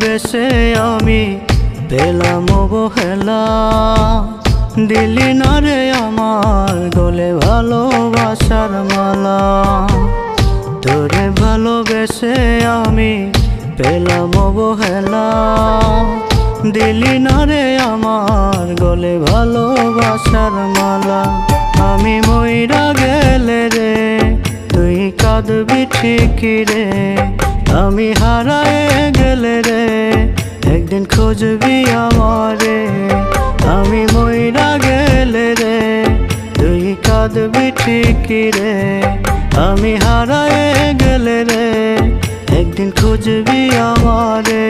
ভালোবেসে আমি পেলাম অবহেলা দিলি না রে আমার গলে ভালোবাসার মালা। তোরে ভালোবেসে আমি পেলাম অবহেলা দিলি না রে আমার গলে ভালোবাসার মালা। আমি ময়রা গেলে রে, তুই কাঁদবি ঠিকই রে। আমি হারায়ে গেলে রে একদিন খুঁজবি আমারে? আমি মইরা গেলে রে, তুই কাঁদবি ঠিকই রে। আমি হারায়ে গেলে রে, একদিন খুঁজবি আমারে।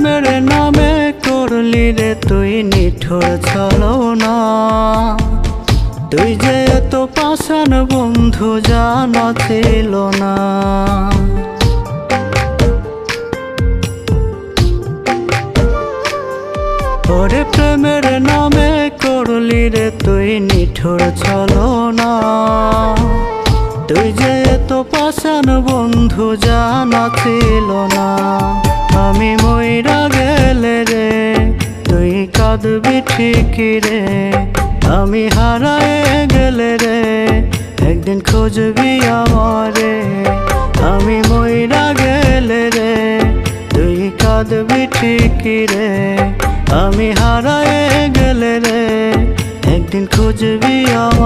প্রেমের নামে করলি রে, তুই নিঠোর ছলো না তুই যে এত পাশান বন্ধু, জানা ছিল না। ওরে প্রেমের নামে করলি রে, তুই নিঠোর ছলো না তুই যে এত পাশান বন্ধু, জানা ছিল না। আমি ময়রা গেলে রে, তুই কাঁদবি ঠিকই রে। আমি হারায় গেলে রে, একদিন খুঁজবি আমারে। আমি ময়রা গেলে রে, তুই কাঁদবি ঠিকই রে। আমি হারায় গেলে রে, একদিন খুঁজবি আমারে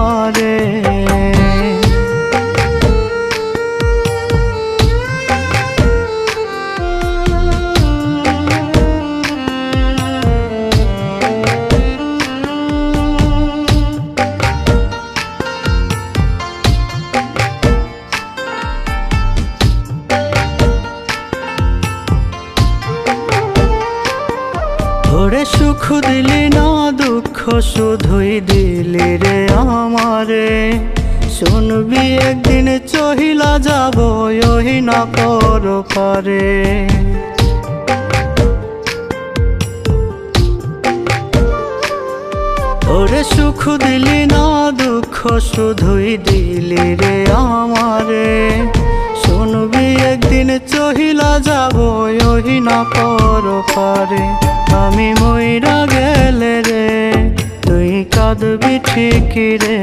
ওরে সুখ দিলি না দুঃখ, শুধুই দিলি রে আমারে। শুনবি, একদিন চহিলা যাব ওহি না পর পারে। ওরে সুখ দিলি না দুঃখ, শুধুই দিলি রে আমারে। শুনবি, একদিন চহিলা যাব ওহি না পর পারে। আমি ময়রা গেলে রে, তুই কাঁদবি ঠিকই রে।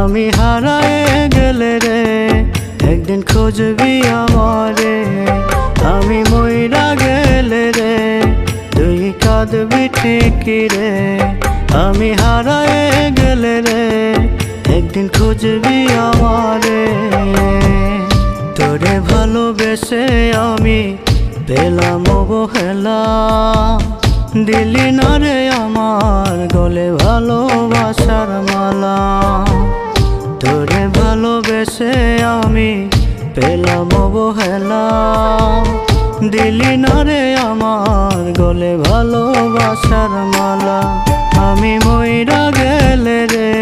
আমি হারায় গেলে রে, একদিন খুঁজবি আমারে। আমি ময়রা গেলে রে, তুই কাঁদবি ঠিকই রে। আমি হারায় গেলে রে, একদিন খুঁজবি আমারে। তোরে ভালোবেসে আমি পেলাম অবহেলা দিলি না রে আমার গলে ভালোবাসার মালা। তোরে ভালোবেসে আমি পেলাম অবহেলা। দিলি না রে আমার গলে ভালোবাসার মালা। আমি ময়রা গেলে রে,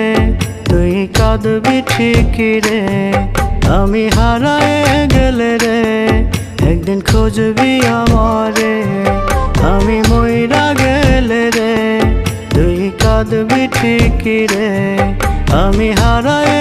তুই কাঁদবি ঠিকই রে। আমি হারায়ে গেলে রে, একদিন খুঁজবি আমারে। আমি ময়রা গেলে রে তুই কাঁদবি ঠিকই রে আমি হারায়ে